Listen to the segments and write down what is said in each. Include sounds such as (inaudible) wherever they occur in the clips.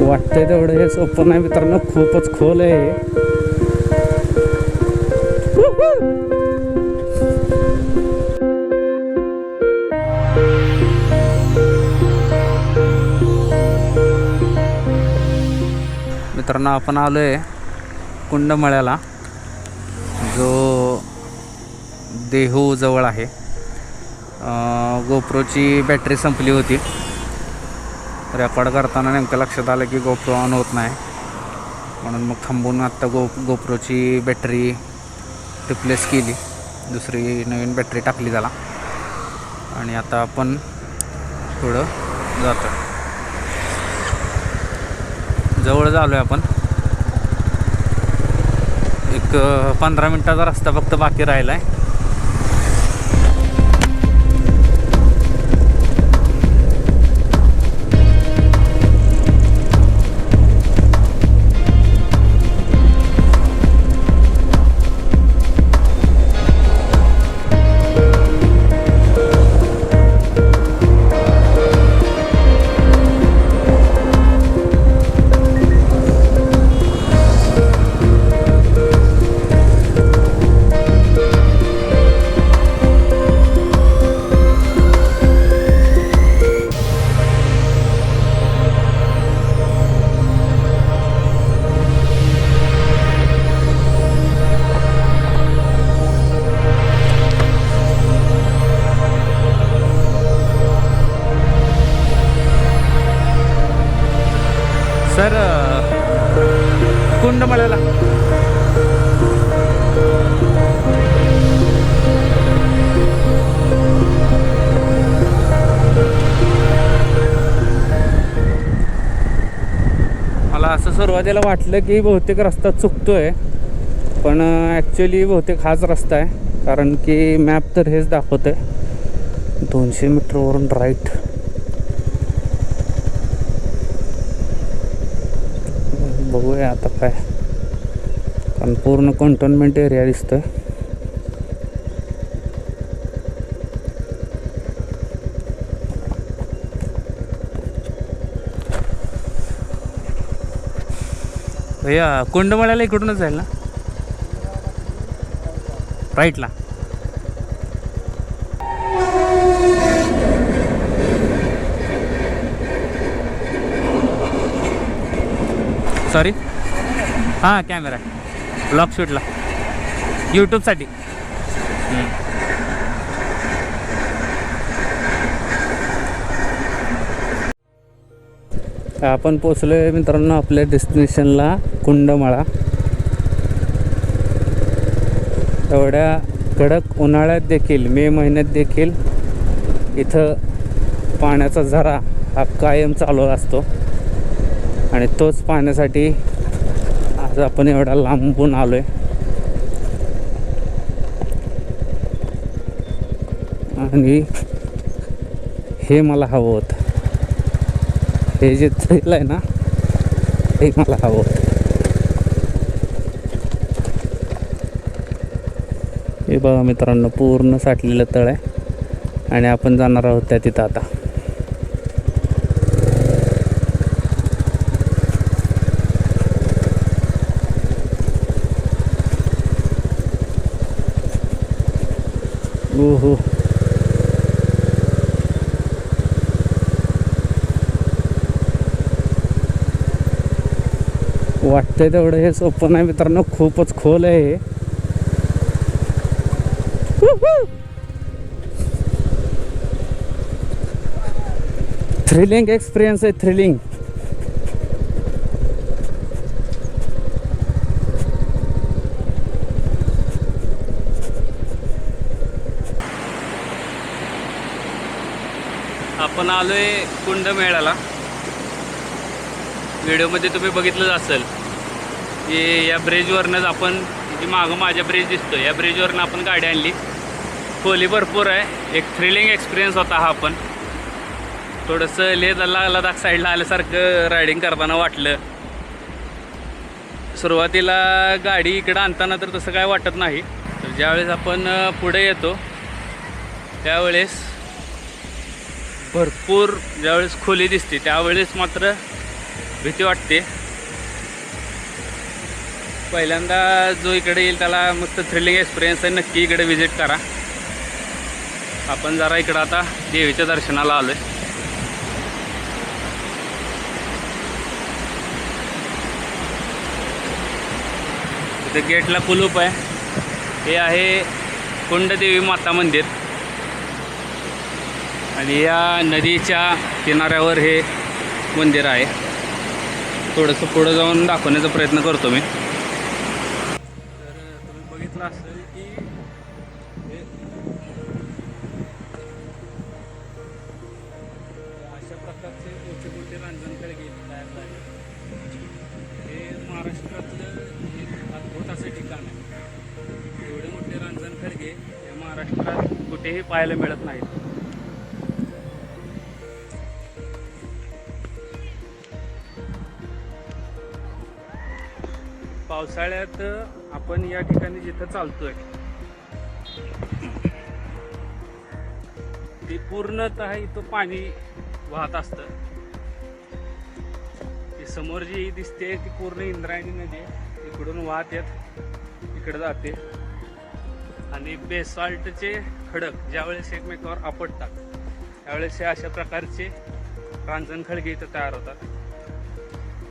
वाटतंय तेवढं हे सोपं नाही मित्रांनो खूपच खोल आहे मित्रांनो आपण आलो आहे कुंडमळ्याला. जो देहू जवळ आहे गोप्रोची बॅटरी संपली होती. रेकॉर्ड करताना नेमकं लक्षात आलं की गोप्रो ऑन होत नाही. म्हणून मग थांबून आत्ता गो गोप्रोची बॅटरी रिप्लेस केली. दुसरी नवीन बॅटरी टाकली त्याला. आणि आता आपण थोडं जातो जवळ झालो आहे आपण. एक पंधरा मिनटाचा रस्ता फक्त बाकी राहिला आहे सुरुवातीला वाटलं की बहुतेक रस्ता चुकतोय पण ॲक्च्युली बहुतेक हाच रस्ता आहे. कारण की मॅप तर हेच दाखवत आहे दोनशे मीटरवरून राईट बघूया आता काय. कारण पूर्ण कंटोनमेंट एरिया दिसतोय. भैया कुंडमळ्याला इकडूनच जाईल ना? राईटला सॉरी हां कॅमेरा ब्लॉग शूटला यूट्यूबसाठी आपण पोचलो आहे मित्रांनो आपल्या डेस्टिनेशनला कुंडमळा. एवढ्या कडक उन्हाळ्यात देखील मे महिन्यात देखील इथं पाण्याचा झरा हा कायम चालू असतो. आणि तोच पाहण्यासाठी आज आपण एवढा लांबून आलो आहे आणि हे मला हवं होतं. हे जे थैल आहे ना हे मला हवं. होतं हे बघा मित्रांनो पूर्ण साठलेलं तळ आहे. आणि आपण जाणार आहोत त्या तिथं आता. ओहो. वाटतंय तेवढं. हे सोपं नाही मित्रांनो खूपच खोल आहे हे. थ्रिलिंग एक्सपिरियन्स आहे थ्रिलिंग आपण आलोय कुंडमेळ्याला. व्हिडिओमध्ये तुम्ही बघितलंच असेल. की या ब्रिजवरनंच आपण जी मागं माझ्या ब्रिज दिसतो या ब्रिजवरनं आपण गाडी आणली. खोली भरपूर आहे. एक थ्रिलिंग एक्सपिरियन्स होता हा पण. थोडंसं लेह लडाख साईडला आल्यासारखं रायडिंग करताना वाटलं. सुरुवातीला गाडी इकडं आणताना तर तसं काय वाटत नाही. तर ज्यावेळेस आपण पुढे येतो त्यावेळेस भरपूर ज्यावेळेस खोली दिसते त्यावेळेस मात्र भीती वाटते. पहिल्यांदा जो इकडे येईल त्याला मस्त थ्रिलिंग एक्सपिरियन्स आहे. नक्की इकडे व्हिजिट करा. आपण जरा इकडं आता देवीच्या दर्शनाला आलोय. इथे गेटला कुलूप आहे. हे आहे कुंडदेवी माता मंदिर. आणि या नदीच्या किनाऱ्यावर हे मंदिर आहे. थोडंसं पुढं जाऊन दाखवण्याचा प्रयत्न करतो मी तर तुम्ही बघितलं असेल की हे अशा प्रकारचे मोठे मोठे रांजणखेळ गेले तयार झाले. हे महाराष्ट्रातलं एक अद्भुत असं ठिकाण आहे. एवढे मोठे रांजण खळगे हे महाराष्ट्रात कुठेही पाहायला मिळत नाहीत. पावसाळ्यात आपण या ठिकाणी जिथं चालतोय ते पूर्णतः इथं पाणी वाहत असतं. ती समोर जी दिसते ती पूर्ण इंद्रायणी नदी इकडून वाहत येत इकडे जाते. आणि बेसॉल्टचे खडक ज्यावेळेस एकमेकावर आपटतात त्यावेळेस हे अशा प्रकारचे रांजण खडगे इथं तयार होतात.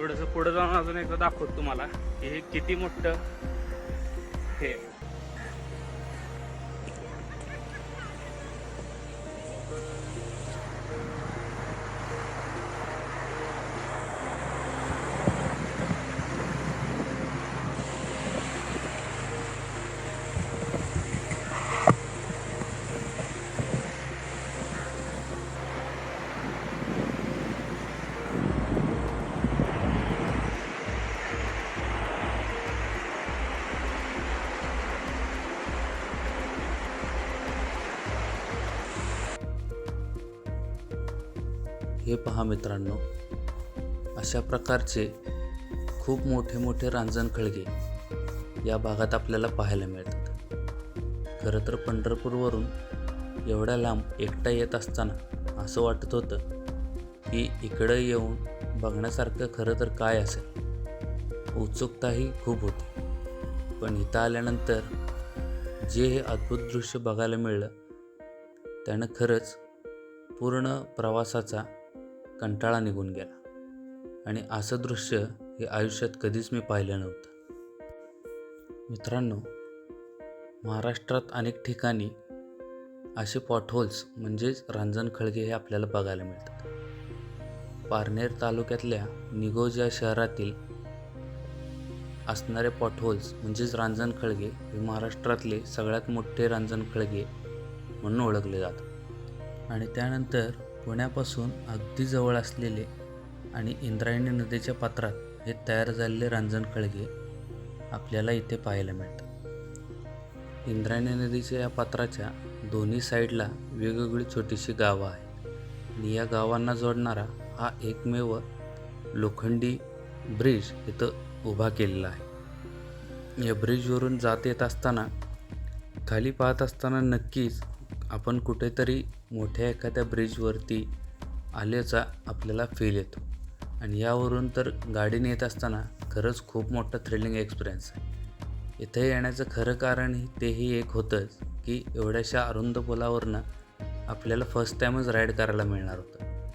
थोडंसं पुढं जाऊन अजून एकदा दाखवतो तुम्हाला. की हे किती मोठं हे. हे पहा मित्रांनो अशा प्रकारचे खूप मोठे मोठे रांजण खळगे या भागात आपल्याला पाहायला मिळतात. खरं तर पंढरपूरवरून एवढ्या लांब एकटा येत असताना असं वाटत होतं की इकडं येऊन बघण्यासारखं खरं तर काय असेल? उत्सुकताही खूप होती. पण इथं आल्यानंतर जे हे अद्भुत दृश्य बघायला मिळलं त्यानं खरंच पूर्ण प्रवासाचा कंटाळा निघून गेला. आणि असं दृश्य हे आयुष्यात कधीच मी पाहिलं नव्हतं. मित्रांनो महाराष्ट्रात अनेक ठिकाणी असे पॉटहोल्स म्हणजेच रांजण खळगे हे आपल्याला बघायला मिळतात. पारनेर तालुक्यातल्या निगोज या शहरातील असणारे पॉटहोल्स म्हणजेच रांजण खळगे हे महाराष्ट्रातले सगळ्यात मोठे रांजण खळगे म्हणून ओळखले जातात. आणि त्यानंतर पुण्यापासून अगदी जवळ असलेले आणि इंद्रायणी नदीच्या पात्रात हे तयार झालेले रांजण खळगे आपल्याला इथे पाहायला मिळतात. इंद्रायणी नदीच्या या पात्राच्या दोन्ही साईडला वेगवेगळी छोटीशी गावं आहेत आणि या गावांना जोडणारा हा एकमेव लोखंडी ब्रिज इथं उभा केलेला आहे. या ब्रिजवरून जात येत असताना खाली पाहत असताना नक्कीच आपण कुठेतरी मोठ्या एखाद्या ब्रिजवरती आल्याचा आपल्याला फील येतो. आणि यावरून तर गाडीने येत असताना खरंच खूप मोठा थ्रिलिंग एक्सपिरियन्स आहे. इथे येण्याचं खरं कारण तेही एक होतंच की एवढ्याशा अरुंद पुलावरनं आपल्याला फर्स्ट टाईमच राईड करायला मिळणार होतं.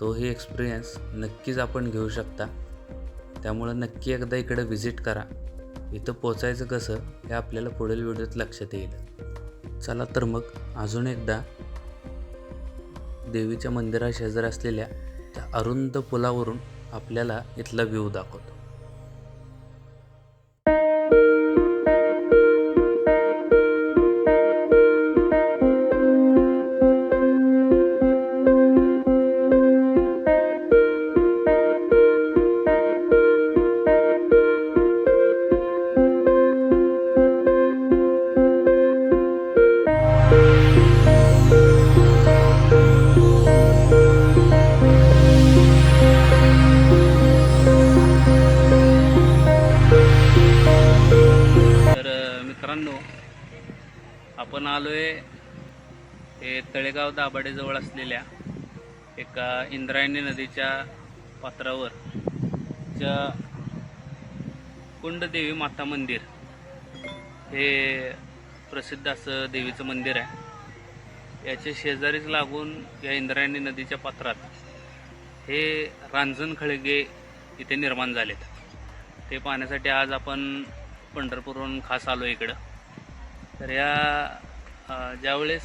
तोही एक्सपिरियन्स नक्कीच आपण घेऊ शकता. त्यामुळं नक्की एकदा इकडे व्हिजिट करा. इथं पोचायचं कसं हे आपल्याला पुढील व्हिडिओत लक्षात येईल. चला तर मग अजून एकदा देवीच्या मंदिराशेजारी असलेल्या त्या अरुंद पुलावरून आपल्याला इथला व्ह्यू दाखवतो. आपण आलोय हे तळेगाव दाभाडेजवळ असलेल्या एका इंद्रायणी नदीच्या पात्रावर च्या कुंडदेवी माता मंदिर हे प्रसिद्ध असं देवीचं मंदिर आहे. याच्या शेजारीच लागून या इंद्रायणी नदीच्या पात्रात हे रांजण खळगे इथे निर्माण झालेत. ते पाहण्यासाठी आज आपण पंढरपूरहून खास आलो इकडं. तर या ज्यावेळेस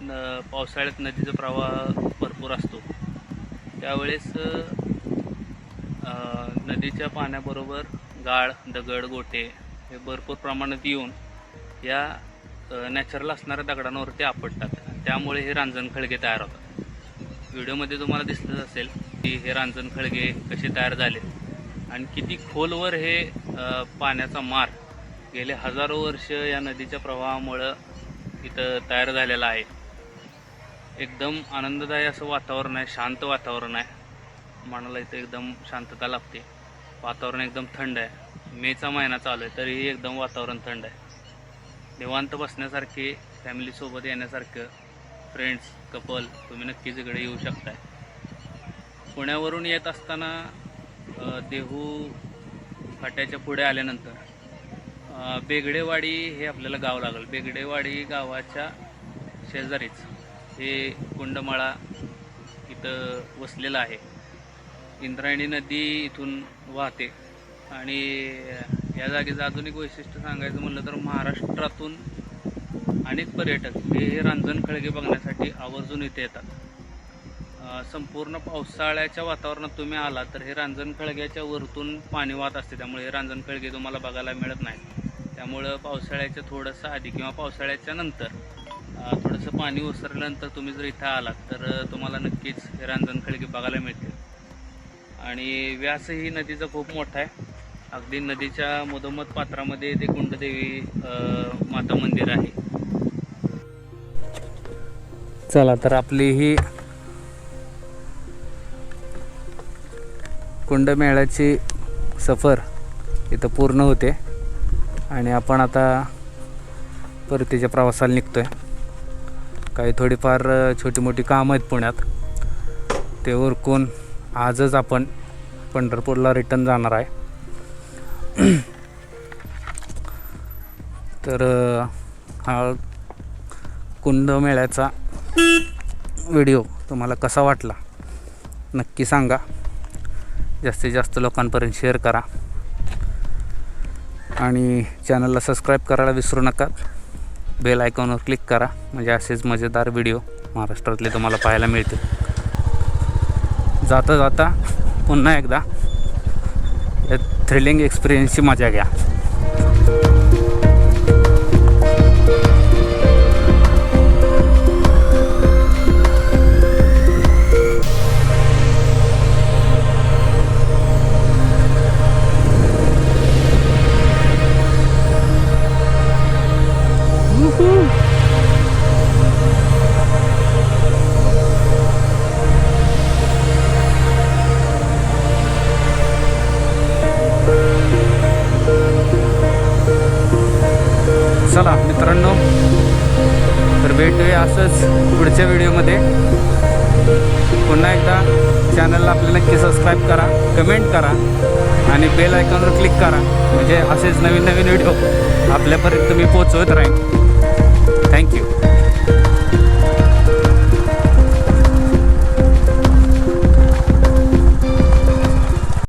न पावसाळ्यात नदीचा प्रवाह भरपूर असतो त्यावेळेस नदीच्या पाण्याबरोबर गाळ दगड गोटे हे भरपूर प्रमाणात येऊन या नॅचरल असणाऱ्या दगडांवरती आपटतात. त्यामुळे हे रांजण खळगे तयार होतात. व्हिडिओमध्ये तुम्हाला दिसलंच असेल की हे रांजण खळगे कसे तयार झाले आणि किती खोलवर हे पाण्याचा मार गेले हजारो वर्ष या नदीच्या प्रवाहामुळं इथं तयार झालेला आहे. एकदम आनंददायी असं वातावरण आहे शांत वातावरण आहे. मनाला इथं एकदम शांतता लाभते. वातावरण एकदम थंड आहे. मेचा महिना चालू आहे तरीही एकदम वातावरण थंड आहे. निवांत बसण्यासारखे फॅमिलीसोबत येण्यासारखं फ्रेंड्स कपल तुम्ही नक्कीच इकडे येऊ शकताय. पुण्यावरून येत असताना देहू फाट्याच्या पुढे आल्यानंतर बेगडेवाडी हे आपल्याला गाव लागेल. बेगडेवाडी गावाच्या शेजारीच हे कुंडमाळा इथं वसलेलं आहे. इंद्रायणी नदी इथून वाहते. आणि या जागेचं अजून एक वैशिष्ट्य सांगायचं म्हणलं तर महाराष्ट्रातून अनेक पर्यटक हे रांजण खळगे बघण्यासाठी आवर्जून इथे येतात. संपूर्ण पावसाळ्याच्या वातावरणात तुम्ही आला तर हे रांजण खळग्याच्या वरतून पाणी वाहत असते त्यामुळे हे रांजण खळगे तुम्हाला बघायला मिळत नाही त्यामुळं पावसाळ्याच्या थोडंसं आधी किंवा पावसाळ्याच्या नंतर थोडंसं पाणी ओसरल्यानंतर तुम्ही जर इथं आलात तर तुम्हाला नक्कीच हे रांजण खळगे बघायला मिळतील. आणि व्यासही नदीचा खूप मोठा आहे. अगदी नदीच्या मधोमध पात्रामध्ये ते कुंडदेवी माता मंदिर आहे. चला तर आपली ही कुंडमेळ्याची सफर इथं पूर्ण होते. आणि आपण आता परतीच्या प्रवासाला निघतो आहे काही थोडीफार छोटी मोठी कामं आहेत पुण्यात. ते उरकून आजच आपण पंढरपूरला रिटर्न जाणार आहे. (clears throat) तर हा कुंडमेळ्याचा व्हिडिओ तुम्हाला कसा वाटला नक्की सांगा. जास्तीत जास्त लोकांपर्यंत शेअर करा. आणि चॅनलला सबस्क्राईब करायला विसरू नका. बेल आयकॉनवर क्लिक करा. म्हणजे असेच मजेदार व्हिडिओ महाराष्ट्रातले तुम्हाला पाहायला मिळतील. जाता जाता पुन्हा एकदा या थ्रिलिंग एक्सपिरियन्सची मजा घ्या. चला मित्रांनो तर भेटूया असंच पुढच्या व्हिडिओमध्ये. पुन्हा एकदा चॅनलला आपल्याला नक्की सबस्क्राईब करा कमेंट करा आणि बेल आयकॉनवर क्लिक करा. म्हणजे असेच नवीन नवीन व्हिडिओ आपल्यापर्यंत मी पोचवत राहीन. थँक्यू